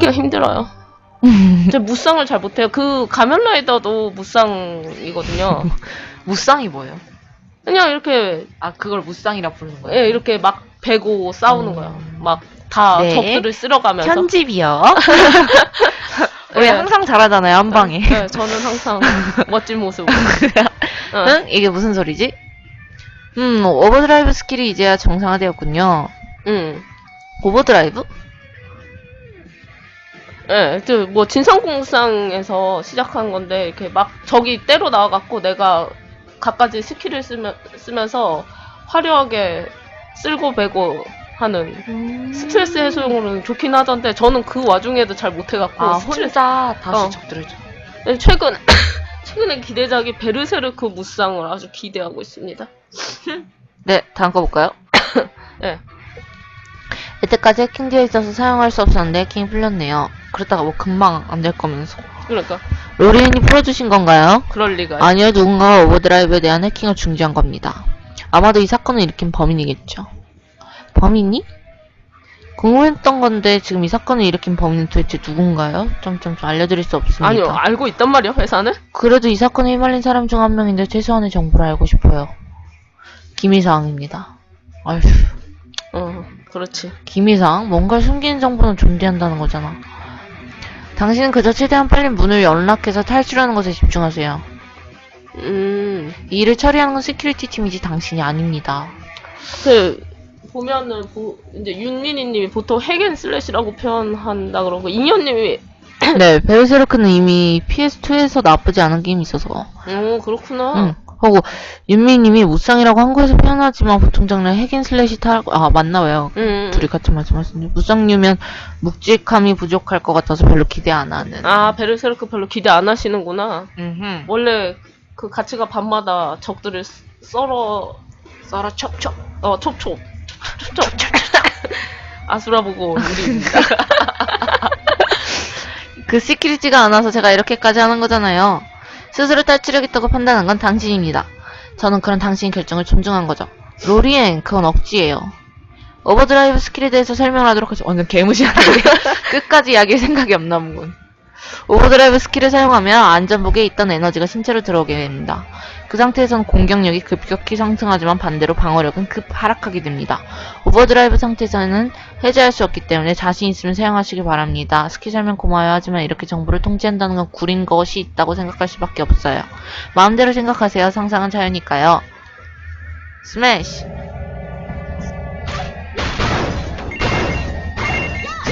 하기가 힘들어요. 저 무쌍을 잘 못해요. 그 가면라이더도 무쌍이거든요. 무쌍이 뭐예요? 그냥 이렇게 아 그걸 무쌍이라 부르는 거예요? 예, 이렇게 막 베고 싸우는 음. 거야. 막다 네. 적들을 쓸어가면서. 편집이요. 우리 네. 항상 잘하잖아요 한 방에. 네, 저는 항상 멋진 모습. 어. 응? 이게 무슨 소리지? 음, 오버드라이브 스킬이 이제야 정상화되었군요. 응. 오버드라이브? 예, 그뭐 진성공상에서 시작한 건데 이렇게 막 적이 때로 나와갖고 내가 갖가지 스킬을 쓰면, 쓰면서 화려하게 쓸고 베고 하는 스트레스 해소용으로는 좋긴 하던데 저는 그 와중에도 잘 못해갖고 아, 스트레스 혼자 다시 어. 적들을 줘. 네, 최근 최근에 기대작이 베르세르크 무쌍을 아주 기대하고 있습니다. 네, 다음 거 볼까요? 예. 여태까지 해킹되어 있어서 사용할 수 없었는데 해킹이 풀렸네요. 그러다가 뭐 금방 안 될 거면서. 그러니까 로리엔이 풀어주신 건가요? 그럴 리가. 아니요, 누군가가 오버드라이브에 대한 해킹을 중지한 겁니다. 아마도 이 사건을 일으킨 범인이겠죠. 범인이? 궁금했던 건데 지금 이 사건을 일으킨 범인은 도대체 누군가요? 점점점 알려드릴 수 없습니다. 아니요 알고 있단 말이야 회사는. 그래도 이 사건에 휘말린 사람 중 한 명인데 최소한의 정보를 알고 싶어요. 기미사항입니다. 아휴, 어 그렇지. 기미사항? 뭔가를 숨기는 정보는 존재한다는 거잖아. 당신은 그저 최대한 빨리 문을 연락해서 탈출하는 것에 집중하세요. 음. 이 일을 처리하는 건 시큐리티 팀이지 당신이 아닙니다. 그 보면은 보, 이제 윤민희님이 보통 핵앤슬래시라고 표현한다 그러고 인현님이 네, 베르세르크는 이미 PS2에서 나쁘지 않은 게임이 있어서. 어 그렇구나. 응. 하고, 윤미님이 무쌍이라고 한국에서 표현하지만 보통 장르 핵인 슬래시 타고, 아, 맞나 봐요. 음. 둘이 같이 말씀하시는데. 무쌍류면 묵직함이 부족할 것 같아서 별로 기대 안 하는. 아 베르세르크 별로 기대 안 하시는구나. 음흠. 원래 그 가치가 밤마다 적들을 썰- 썰어 썰어 촉촉. 어 촉촉 촉촉 아수라 보고 우리입니다. 그안 와서 제가 이렇게까지 하는 거잖아요. 스스로 탈출하겠다고 판단한 건 당신입니다. 저는 그런 당신의 결정을 존중한 거죠. 로리엔, 그건 억지예요. 오버드라이브 스킬에 대해서 설명하도록 하죠. 완전 개무시하는데 끝까지 이야기할 생각이 없나 보군. 오버드라이브 스킬을 사용하면 안전복에 있던 에너지가 신체로 들어오게 됩니다. 그 상태에서는 공격력이 급격히 상승하지만 반대로 방어력은 급 하락하게 됩니다. 오버드라이브 상태에서는 해제할 수 없기 때문에 자신 있으면 사용하시기 바랍니다. 스킬 설명 고마워요 하지만 이렇게 정보를 통제한다는 건 구린 것이 있다고 생각할 수밖에 없어요. 마음대로 생각하세요. 상상은 자유니까요. 스매시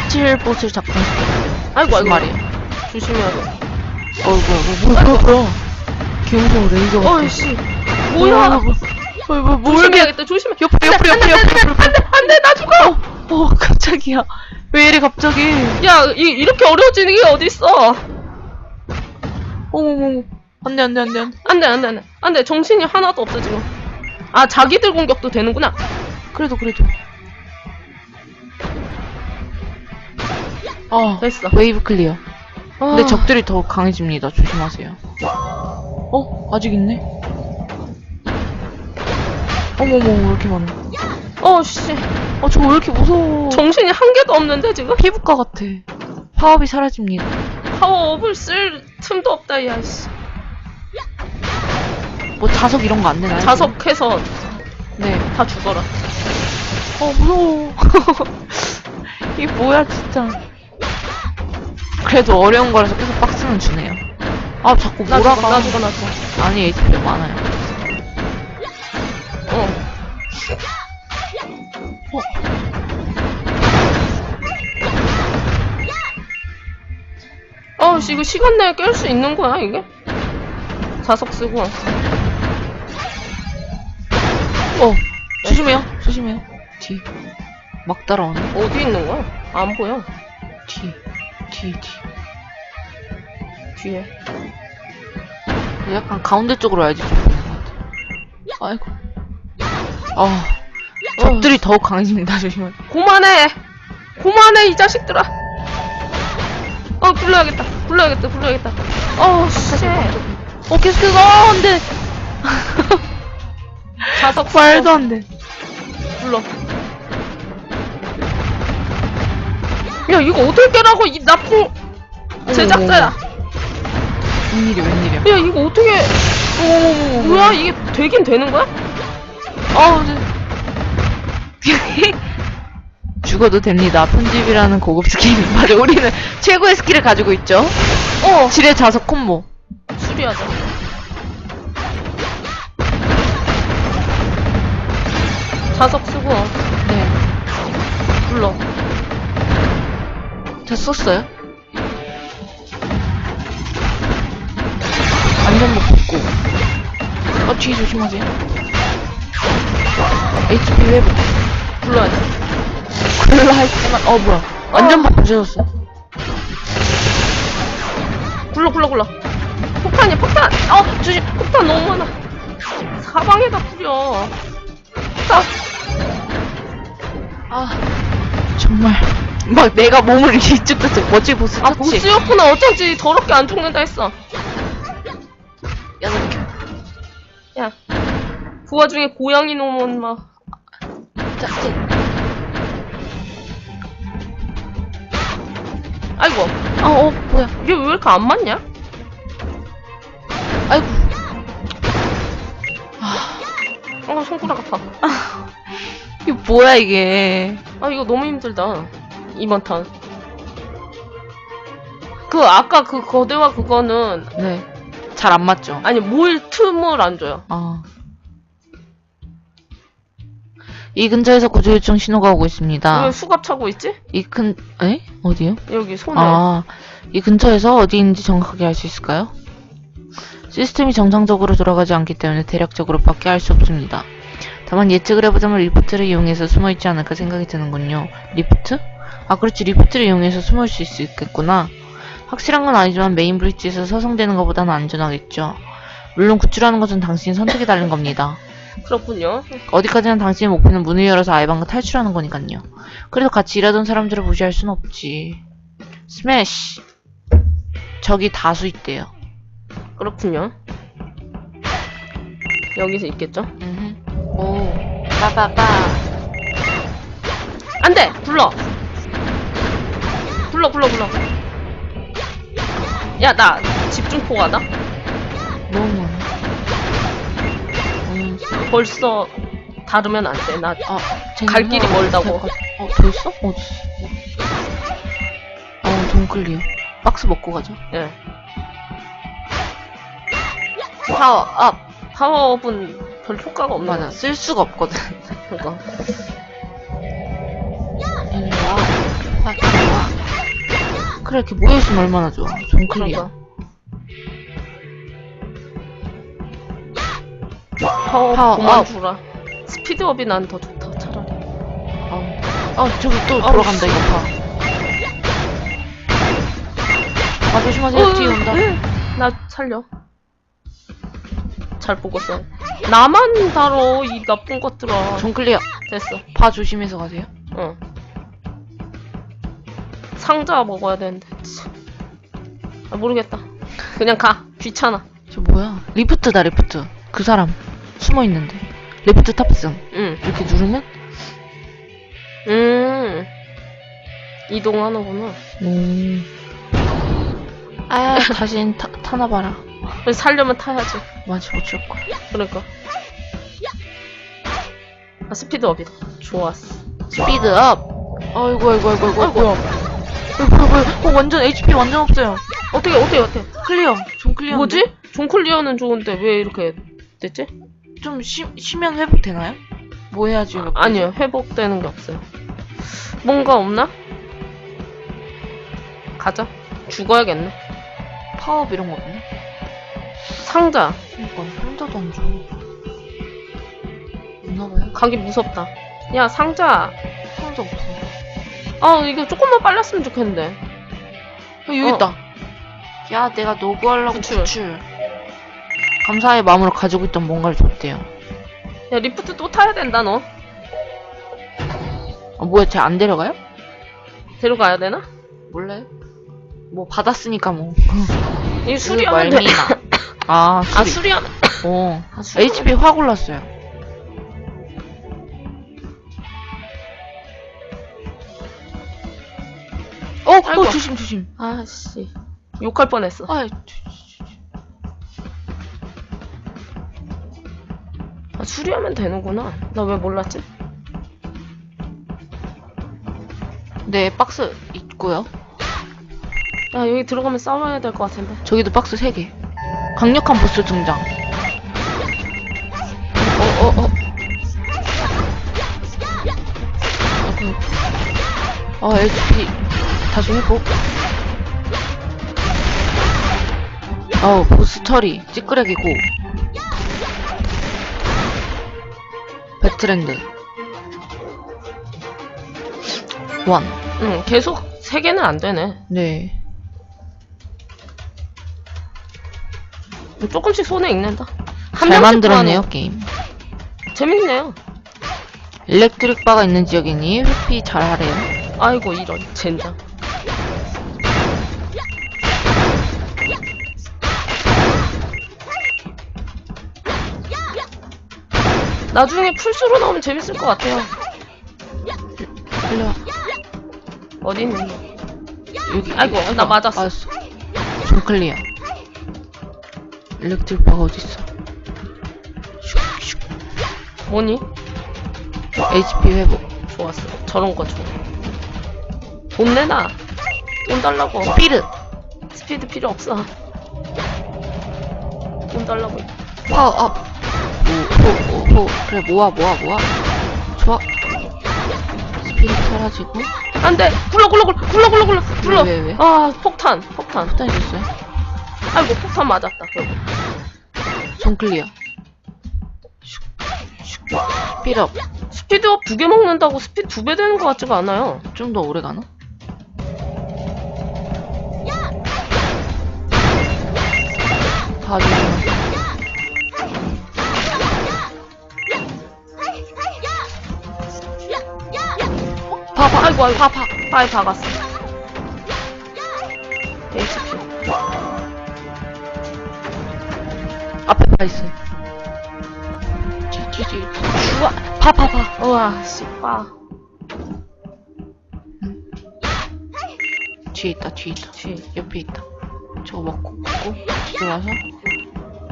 17보스를 작성시켜 아이고 아이고 말이에요. 조심해야 돼. 어이구 뭐야 뭐야 뭐야 개무서워 레이저 같아 어이씨 뭐야? 뭐야 뭐야 뭐 이렇게 조심해야겠다. 조심해. 옆에 옆에 옆에 옆에 옆에 안돼 나 죽어. 어 깜짝이야 왜 이래 갑자기 야 이, 이렇게 어려워지는 게 어딨어? 어머머머 안돼 안돼 안돼 안돼 안돼 안돼 안돼 안돼 정신이 하나도 없어 지금. 아 자기들 공격도 되는구나. 그래도 그래도 아 됐어. 웨이브 클리어 근데 아, 적들이 더 강해집니다 조심하세요 어 아직 있네 어머머 왜 이렇게 많아 어씨 아저왜 이렇게 무서워 정신이 한 개도 없는데 지금 피부과 같아 파업이 사라집니다 파워업을 쓸 틈도 없다 야 씨. 뭐 자석 이런 거 안 되나요? 자석해서 네. 다 죽어라. 어 무서워. 이게 뭐야 진짜. 그래도 어려운 거라서 계속 박스는 주네요. 아 자꾸 나 몰아가. 죽어 나 죽어 나 죽어. 아니 HP 많아요. 어. 어, 씨, 이거 시간 내에 깰 수 있는 거야, 이게? 자석 쓰고. 어 조심해요. 조심해요. 뒤. 막 따라오네. 어디 있는 거야? 안 보여. 뒤. 뒤 뒤. 뒤에. 약간 가운데 쪽으로 와야지 좀 보이는 것 같아. 아이고. 아 적들이 더욱 강해집니다. 조심해. 그만해! 그만해, 이 자식들아! 어, 불러야겠다. 불러야겠다, 불러야겠다. 어, 씨. 어 계속해서 아, 안 돼. 자석 말도 안 돼. 불러. 야 이거 어떻게 깨라고 이 나쁜 제작자야. 웬일이야, 웬일이야. 야 이거 어떻게 어머머머. 뭐야 이게 되긴 되는 거야? 어우, 네. 죽어도 됩니다. 편집이라는 고급 스킬. 맞아, 우리는 최고의 스킬을 가지고 있죠. 어 지뢰 자석 콤보. 수리하자. 자석 쓰고 네. 불러. 다 썼어요? 안전복 벗고. 어, 뒤 조심하세요. HP 회복. 불러야 돼. 그걸로 할 때만, 어, 뭐야. 안전복 부셔졌어. 굴러 굴러 굴러. 폭탄이야 폭탄. 어 조심. 폭탄 너무 많아. 사방에다 뿌려. 폭탄. 아, 정말. 막 내가 몸을 이쪽 저쪽 멋지게 보스 아 터치. 보스였구나. 어쩐지 더럽게 안 죽는다 했어. 야, 너 이렇게. 야. 그 와중에 고양이 놈은 막. 자, 자. 아이고. 아, 어, 뭐야. 이게 왜 이렇게 안 맞냐? 아이고. 어 손가락 아파. 이게 뭐야, 이게. 아 이거 너무 힘들다. 이번 턴. 그 아까 그 거대와 그거는 네. 잘 안 맞죠? 아니 뭘 틈을 안 줘요. 아. 이 근처에서 구조 요청 신호가 오고 있습니다. 왜 수갑 차고 있지? 이 근, 에? 어디요? 여기 손에. 아, 이 근처에서 어디인지 정확하게 알 수 있을까요? 시스템이 정상적으로 돌아가지 않기 때문에 대략적으로 밖에 알 수 없습니다. 다만 예측을 해보자면 리프트를 이용해서 숨어있지 않을까 생각이 드는군요. 리프트? 아, 그렇지. 리프트를 이용해서 숨을 수 있겠구나. 확실한 건 아니지만 메인 브릿지에서 서성대는 것보다는 안전하겠죠. 물론 구출하는 것은 당신의 선택에 달린 겁니다. 그렇군요. 어디까지나 당신의 목표는 문을 열어서 아이방과 탈출하는 거니깐요. 그래도 같이 일하던 사람들을 무시할 순 없지. 스매시. 적이 다수 있대요. 그렇군요. 여기서 있겠죠? 음흠. 오. 빠빠빠. 안 돼! 불러! 불러, 불러, 불러. 야, 나 집중포가다? 너무 많아. 음, 벌써 다르면 안 돼. 나 아, 갈 길이 멀다고. 어, 더 있어? 어디? 어, 동클리어. 박스 먹고 가자. 예. 파워 업. 파워업은 별 효과가 없나? 맞아. 쓸 수가 없거든. 그러니까. 일로 와. 그래, 이렇게 모여있으면 얼마나 좋아. 동클리어. 그러니까. 파워업 파워업. 그만 주라. 스피드업이 난 더 좋다, 차라리. 어, 어 저기 또 아우, 돌아간다, 씨. 이거 봐. 아, 조심하세요. 뒤에 온다. 나 살려. 잘 보고 써. 나만 다뤄, 이 나쁜 것들아. 동클리어. 됐어. 봐 조심해서 가세요. 응. 상자 먹어야 되는데. 참. 아, 모르겠다. 그냥 가. 귀찮아. 저 뭐야? 리프트다, 리프트. 그 사람. 숨어 있는데. 리프트 탑승. 응. 이렇게 누르면? 음. 이동하는구나. 음. 아, 다시 타, 타나 봐라. 그래서 살려면 타야지. 맞아, 어쩔 거야. 그러니까. 아, 스피드업이다. 좋았어. 스피드업. 아이고, 아이고, 아이고, 아이고, 아이고. 아이고. 어, 완전 HP 완전 없어요. 어떻게, 어떻게, 어떻게. 클리어. 좀 클리어. 뭐지? 존 클리어는 좋은데 왜 이렇게 됐지? 좀 쉬, 쉬면 회복 되나요? 뭐 해야지 회복? 아니요, 회복되는 게 없어요. 뭔가 없나? 가자. 죽어야겠네. 파업 이런 거 없네? 상자. 그러니까 상자도 안 줘. 없나 봐요? 가기 무섭다. 야, 상자. 상자 없어. 아, 이거 조금만 빨랐으면 좋겠는데. 어, 여기 어. 있다. 야, 내가 노구하려고 구출. 구출. 감사의 마음으로 가지고 있던 뭔가를 줬대요. 야, 리프트 또 타야 된다, 너. 아, 뭐야, 쟤 안 데려가요? 데려가야 되나? 몰라요. 뭐 받았으니까 뭐. 이 수리하면 돼. 말미나. 아, 수리. 아, 수리하면. 어. 아, 수리. HP 확 올랐어요. 아이고. 어, 조심, 조심. 아씨. 욕할 뻔했어. 아, 아, 수리하면 되는구나. 나 왜 몰랐지? 네, 박스 있고요. 야, 여기 들어가면 싸워야 될 것 같은데. 저기도 박스 3개. 강력한 보스 등장. 어, 어, 어. 아, HP 회복. 어우, 보스 처리. 찌끄레기 고. 배트랜드. 원. 응, 계속 세 개는 안 되네. 네. 조금씩 손에 익는다. 한 잘 명씩 만들었네요, 게임. 재밌네요. 일렉트릭 바가 있는 지역이니 회피 잘 하래요. 아이고, 이런, 젠장. 나중에 풀수로 나오면 재밌을 것 같아요. 일로 와. 어디 있니? 여기. 아이고, 나 맞았어. 맞았어. 좀 클리어. 일렉트릭 바가 어딨어? 뭐니? HP 회복. 좋았어. 저런 거 좋아. 돈 내놔. 돈 달라고. 스피드. 스피드 필요 없어. 돈 달라고. 파워업. 오, 오, 오, 오. 그래, 모아, 모아, 모아. 좋아. 스피드 사라지고. 안 돼! 굴러, 굴러, 굴러, 굴러, 굴러, 굴러, 굴러. 왜, 왜? 아, 폭탄, 폭탄. 폭탄 있었어요? 아이고, 폭탄 맞았다, 결국. 좀 클리어. 스피드업. 스피드업 두 개 먹는다고 스피드 두 배 되는 것 같지가 않아요. 좀 더 오래 가나? 다 죽이나? 아이고, 아이고, 봐, 봐, 바에 박았어. HP. 앞에 봐 있어. 찌찌찌. 우와, 봐. 우와, 씨, 빠. 뒤에 있다, 뒤에 있다. 뒤. 옆에 있다. 저거 먹고, 먹고, 뒤돌아서.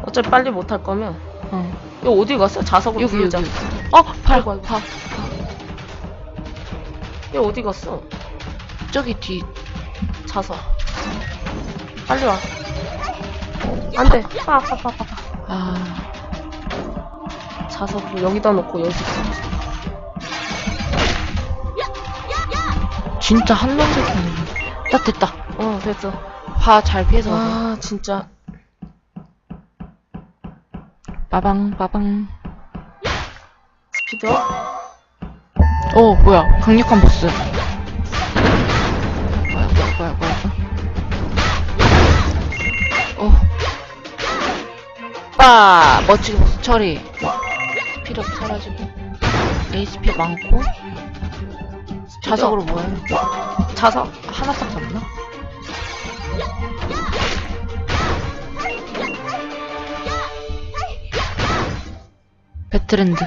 어차피 빨리 못할 거면. 어. 이거 어디 갔어? 자석으로 여기, 여기. 어, 발, 아이고, 아이고. 봐. 이거 어디 갔어? 저기 뒤. 자석. 빨리 와. 안 돼. 빠, 빠, 빠, 빠, 빠. 아, 자석을 여기다 놓고 여기 있어. 진짜 한 놈씩 하는 딱 됐다. 어, 됐어. 봐, 잘 피해서. 아, 진짜. 빠방, 빠방. 스피드업? 어, 뭐야. 강력한 보스. 뭐야, 뭐야, 뭐야, 뭐야. 어. 빠! 멋지게 보스 처리. 스피드 사라지고. HP 많고. 자석으로 뭐해? 자석. 하나 딱 잡나? 배트랜드.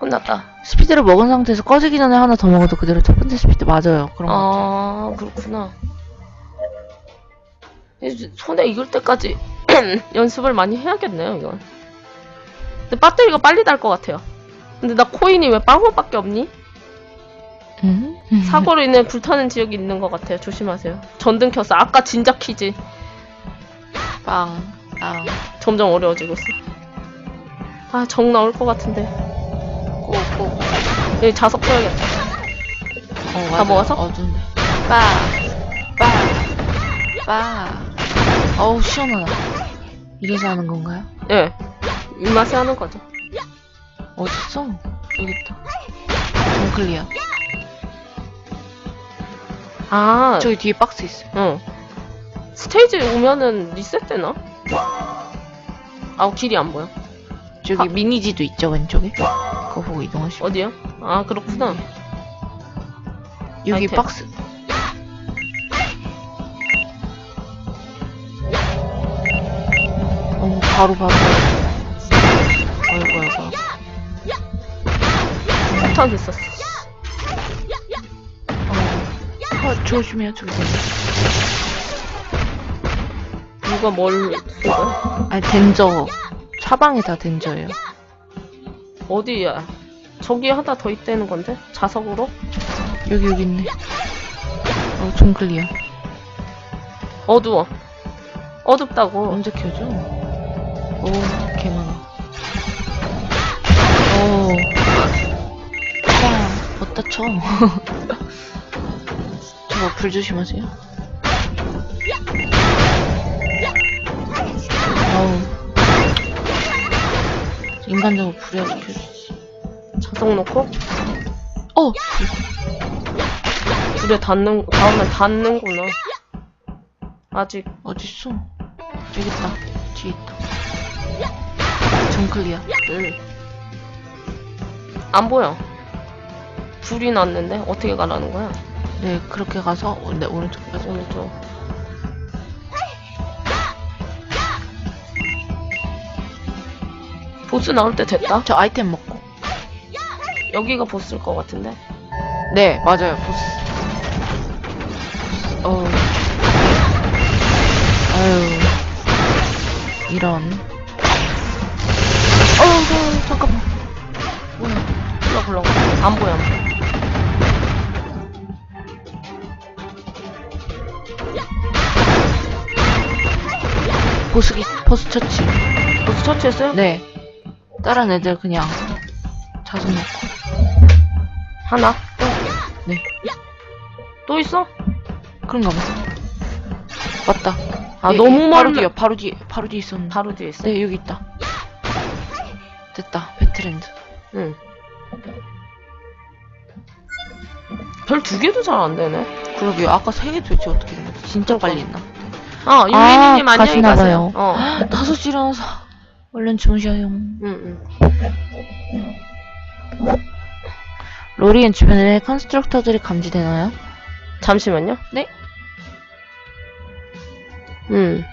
끝났다. 스피드를 먹은 상태에서 꺼지기 전에 하나 더 먹어도 그대로 첫 번째 스피드 맞아요. 그런 거. 아, 그렇구나. 이제 손에 익을 때까지 연습을 많이 해야겠네요, 이건. 근데 배터리가 빨리 달 것 같아요. 근데 나 코인이 왜 빵호밖에 없니? 음? 사고로 인해 불타는 지역이 있는 것 같아요. 조심하세요. 전등 켰어. 아까 진작 키지. 빵, 빵, 점점 어려워지고 있어. 아, 정 나올 것 같은데. 꼭, 꼭. 여기 자석 써야겠다. 어, 다 맞아. 먹었어? 어두운데. 빠, 빠, 빠. 어우, 시원하다. 이래서 하는 건가요? 예. 입맛에 하는 거죠. 어딨어? 여기 있다. 좀 클리어. 아, 저기 뒤에 박스 있어. 응. 스테이지 오면은 리셋되나? 아우, 길이 안 보여. 저기 아. 미니지도 있죠, 왼쪽에? 그거 보고 이동하시면. 어디요? 아, 그렇구나. 여기 아이템. 박스. 어, 바로, 바로. 아이고, 아이고. 폭탄 있었어. 어, 컷. 조심해요, 저기. 누가 뭘 쓰고? 아니, 덴저. 사방이 다 덴저예요. 어디야? 저기 하나 더 있다는 건데? 자석으로? 여기, 여기 있네. 어, 좀 클리어. 어두워. 어둡다고. 언제 켜져? 오, 개 많아. 오. 와, 어디다 쳐. 저거 불 조심하세요. 아우. 인간적으로 켜주지. 자석 놓고? 어! 불에 닿는, 닿으면 닿는구나. 아직, 어딨어? 여기 있다. 뒤에 있다. 전 클리어. 응. 안 보여. 불이 났는데? 어떻게 가라는 거야? 네, 그렇게 가서, 어, 네, 오른쪽 가서. 오른쪽. 보스 나올 때 됐다? 저 아이템 먹고. 여기가 보스일 것 같은데? 네, 맞아요. 보스. 어. 아유. 이런. 어, 어, 잠깐만. 뭐야. 불러, 불러. 안 보여, 안 보여. 보스기, 보스 처치. 보스 처치했어요? 네. 다른 애들 그냥 자석 넣고. 하나? 네. 또 있어? 그런가 봐. 맞다. 아, 예, 너무 예, 바로 멀리- 뒤에, 바로 뒤에, 바로 뒤에 있었는데. 바로 뒤에 있어? 네, 여기 있다. 됐다. 배트랜드. 응. 별 두 개도 잘 안 되네. 그러게요. 아까 세 개 도대체 어떻게 된 거지? 진짜 빨리 했나? 어, 율리님 아, 안녕히 가세요. 봐요. 어. 다섯 시 일어나서 얼른 주무셔요. 응, 응. 로리엔 주변에 컨스트럭터들이 감지되나요? 잠시만요. 네. 응.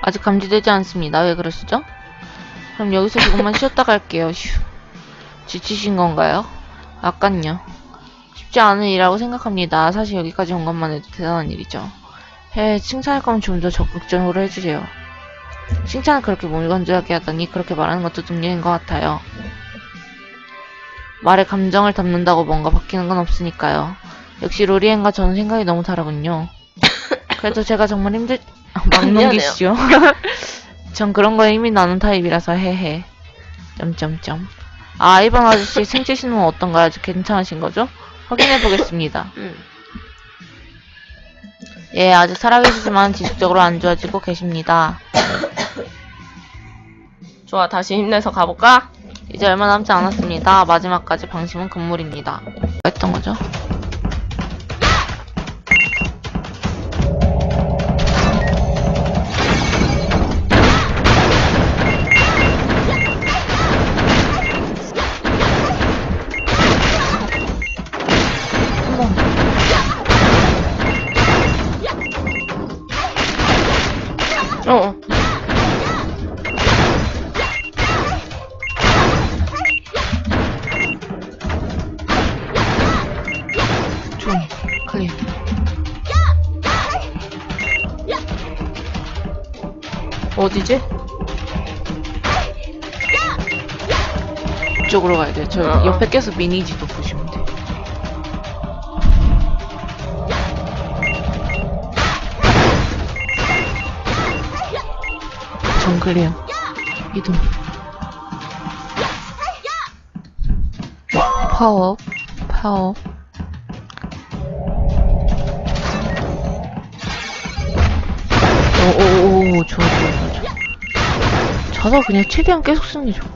아직 감지되지 않습니다. 왜 그러시죠? 그럼 여기서 조금만 쉬었다 갈게요. 휴. 지치신 건가요? 아깐요. 쉽지 않은 일이라고 생각합니다. 사실 여기까지 온 것만 해도 대단한 일이죠. 해, 칭찬할 거면 좀 더 적극적으로 해주세요. 칭찬을 그렇게 물건조하게 하더니 그렇게 말하는 것도 능력인 것 같아요. 말에 감정을 담는다고 뭔가 바뀌는 건 없으니까요. 역시 로리엔과 저는 생각이 너무 다르군요. 그래도 제가 정말 힘들, 아, 막 미안해요. 넘기시죠. 전 그런 거에 힘이 나는 타입이라서 헤헤. 점점점. 아, 이번 아저씨 생체 신호는 어떤가요? 아주 괜찮으신 거죠? 확인해 보겠습니다. 응. 예, 아직 살아계시지만 지속적으로 안 좋아지고 계십니다. 좋아, 다시 힘내서 가볼까? 이제 얼마 남지 않았습니다. 마지막까지 방심은 금물입니다. 뭐 했던 거죠? 어, 어. 좀 클리어. 어디지? 이쪽으로 가야 돼요. 저 어, 어. 옆에 껴서 미니지도 보시 정글이요. 이동. 파워. 파워. 오오오 좋아 좋아 좋아 좋아. 자다 그냥 최대한 계속 쓰는 게 좋아.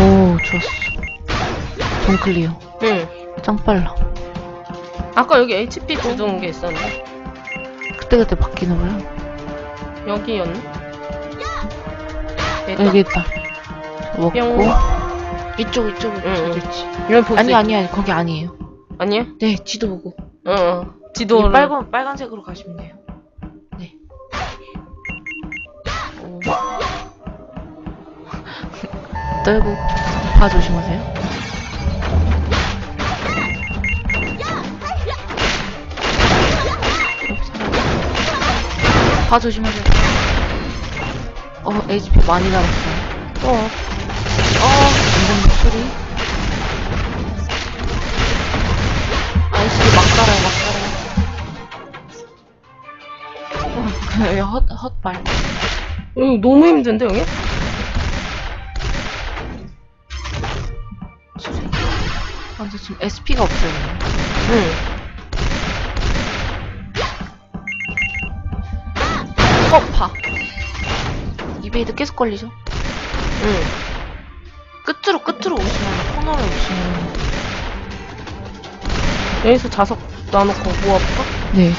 오 좋았어. 정 클리어. 응. 짱 빨라. 아까 여기 HP 주는 게 있었는데. 그때그때 바뀌는 거야. 여기였네? 여기 여기 있다. 먹고 뿅. 이쪽 이쪽으로 응, 응. 됐지. 보스. 아니 아니 아니 거기 아니에요. 아니에요? 네 지도 보고. 어, 어. 이 지도를. 빨간 빨간색으로 가시면 돼요. 네. 어. 떨고 바 조심하세요. 바 조심하세요. 어, HP 많이 달았어요. 어. 어, 완전 목소리. 아이씨, 막 달아요, 막 달아요. 어, 여기 헛, 헛발. 이거 너무 힘든데, 여기? 아, 근데 지금 SP가 없어요. 응. 어, 봐. 이베이드 계속 걸리죠? 응. 끝으로, 끝으로 오시면, 코너로 오시면. 여기서 자석 놔놓고 모아볼까? 네.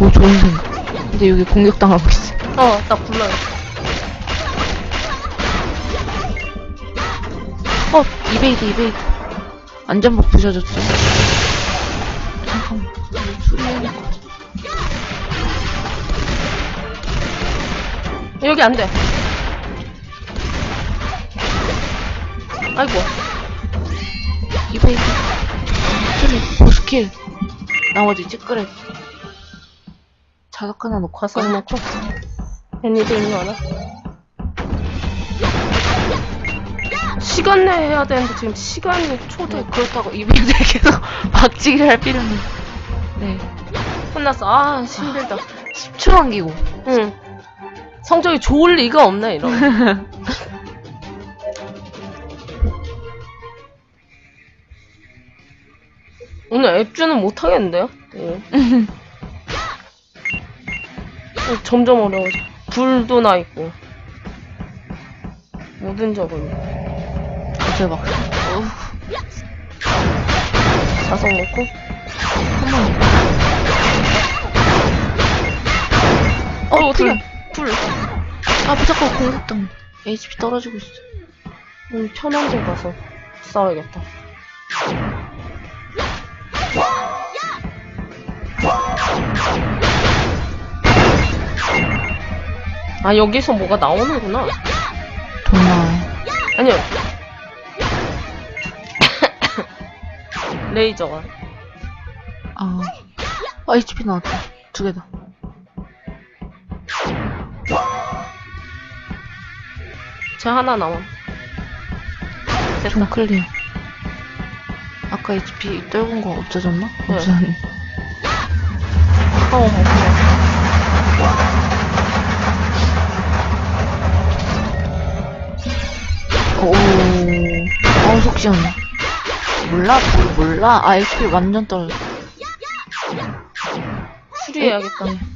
오, 좋은 생각. 근데 여기 공격당하고 있어요. 어, 나 불러요. 어, 이베이드, 이베이드. 안전복 부셔졌어. 잠깐만. 수리해야 될것 여기 안 돼. 아이고. 이베이드. 수리, 보스킬. 나머지 찌끄레. 자석 하나 놓고 할까요? 놓고. 애니도 일로 와라. 시간 내에 해야 되는데 지금 시간이 초대. 네, 그렇다고 이베이드에 계속 박치기를 할 필요는. 네. 끝났어. 아, 힘들다. 10초 남기고. 응. 성적이 좋을 리가 없네, 이런. 오늘 앱주는 못하겠는데요? 예. 어, 점점 어려워져. 불도 나 있고. 모든 적은. 막. 어우, 자석 넣고. 한번. 어, 어떻게. 불. 아, 무조건 공격당. HP 떨어지고 있어. 음, 데 가서 싸워야겠다. 아, 여기서 뭐가 나오는구나. 돈 나와요. 아니요. 레이저가. 아. 아, HP 나왔다. 두 개다. 제 하나 남아. 됐다. 좀 클리어. 아까 HP 떨군 거 없어졌나? 네. 없어졌네. 어, 오. 어, 속 시원해. 몰라? 뭘 몰라? 아, HP 완전 떨어져. 수리해야겠다.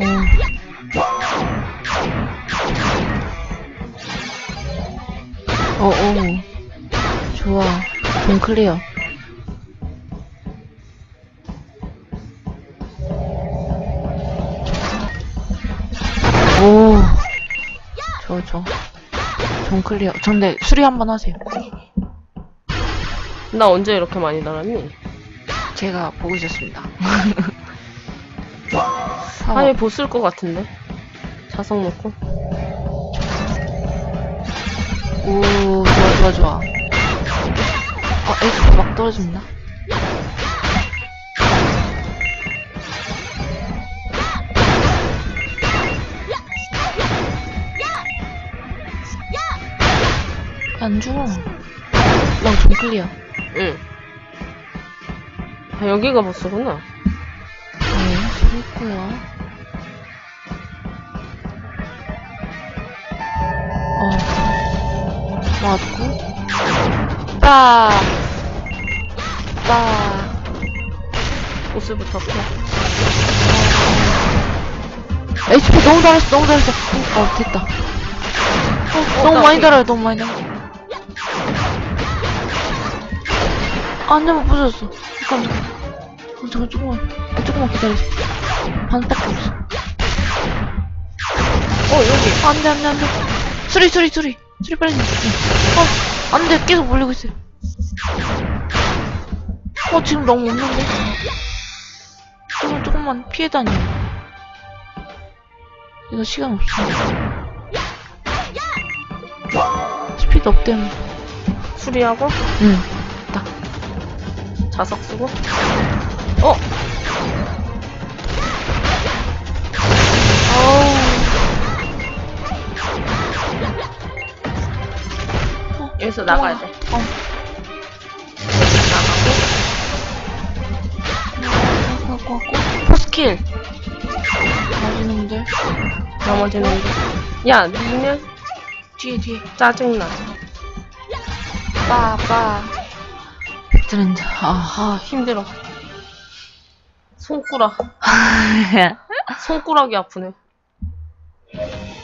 어. 어, 어. 좋아. 좀 클리어. 오. 좋아, 좋아. 좀 클리어. 근데 수리 한번 하세요. 나 언제 이렇게 많이 날았니? 제가 보고 있었습니다. 아예 보쓸 것 같은데. 자석 넣고. 오, 좋아, 좋아, 좋아. 어, HP 막 떨어집니다. 안 죽어. 넌좀 클리어. 응. 아, 여기가 보스구나. 네, 재밌고요. 어, 맞고. 빠, 빠. 보스부터 펴. HP 너무 잘했어, 너무 잘했어. 어, 됐다. 어, 너무 나 많이 그- 달아요, 너무 많이 달아요. 안 되면 부서졌어. 잠깐, 잠깐. 어, 잠깐, 조금만, 조금만 기다려주세요. 없어. 어, 여기. 안 돼, 안 돼, 안 돼. 수리, 수리, 수리. 수리 빨리. 좀. 어, 안 돼. 계속 몰리고 있어요. 어, 지금 너무 없는데? 조금, 조금만 피해 다녀. 이거 시간 없어. 스피드 업되면. 수리하고 응. 자석 쓰고. 어. 여기서 나가야 돼. 어. 나가고 하고 하고. 포스킬. 맞이는데. 넘어지는데. 야, 니는 뒤에 뒤에. 짜증나. 빠빠. 배트랜드. 아하. 힘들어. 손가락. 손가락이 아프네.